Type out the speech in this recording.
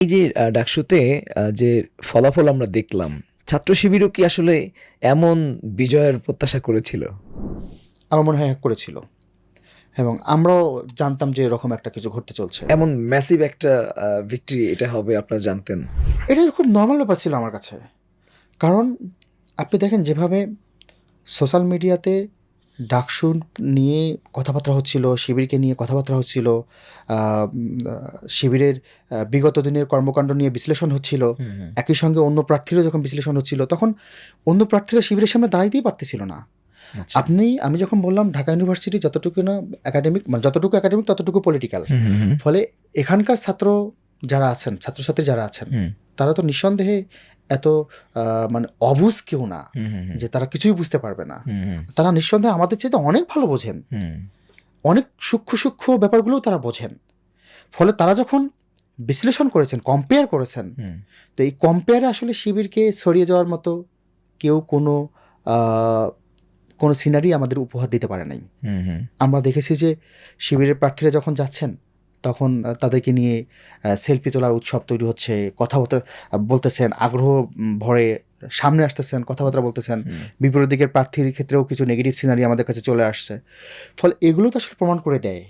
এই যে ডাকসুতে যে ফলাফল আমরা দেখলাম ছাত্র শিবিরও কি আসলে এমন বিজয়ের প্রত্যাশা করেছিল? আমার মনে হয় করেছিল। এবং আমরাও জানতাম যে এরকম একটা কিছু ঘটতে চলছে। এমন ম্যাসিভ একটা ভিক্টরি এটা হবে আপনারা জানতেন? এটা খুব নর্মাল ব্যাপার ছিল আমার কাছে। কারণ আপনি দেখেন যেভাবে সোশ্যাল মিডিয়াতে ডাকসু নিয়ে কথাবার্তা হচ্ছিল শিবিরকে নিয়ে কথাবার্তা হচ্ছিল শিবিরের বিগত দিনের কর্মকাণ্ড নিয়ে বিশ্লেষণ হচ্ছিল একই সঙ্গে অন্য প্রার্থীরও যখন বিশ্লেষণ হচ্ছিল তখন অন্য প্রার্থীরা শিবিরের সামনে দাঁড়াইতেই পারতেছিল না আচ্ছা। আপনি আমি যখন বললাম ঢাকা ইউনিভার্সিটি যতটুকু না একাডেমিক মানে যতটুকু একাডেমিক ততটুকু পলিটিক্যাল। ফলে এখানকার ছাত্র যারা আছেন ছাত্রছাত্রী যারা আছেন তারা তো নিঃসন্দেহে এত মানে অবুজ কেউ না যে তারা কিছুই বুঝতে পারবে না। তারা নিঃসন্দেহে আমাদের চাইতে অনেক ভালো বোঝেন। অনেক সূক্ষ্ম সূক্ষ্ম ব্যাপারগুলোও তারা বোঝেন। ফলে তারা যখন বিশ্লেষণ করেছেন কম্পেয়ার করেছেন তো এই কম্পেয়ারে আসলে শিবিরকে ছড়িয়ে যাওয়ার মতো কেউ কোনো কোনো সিনারি আমাদের উপহার দিতে পারে নাই। আমরা দেখেছি যে শিবিরের প্রার্থীরা যখন যাচ্ছেন তখন তাদেরকে নিয়ে সেলফি তোলার উৎসব তৈরি হচ্ছে কথাবার্তা বলতেছেন আগ্রহ ভরে সামনে আসতেছেন কথাবার্তা বলতেছেন। বিপরীত দিকের প্রার্থীর ক্ষেত্রেও কিছু নেগেটিভ সিনারি আমাদের কাছে চলে আসছে। ফলে এগুলো তো আসলে প্রমাণ করে দেয়।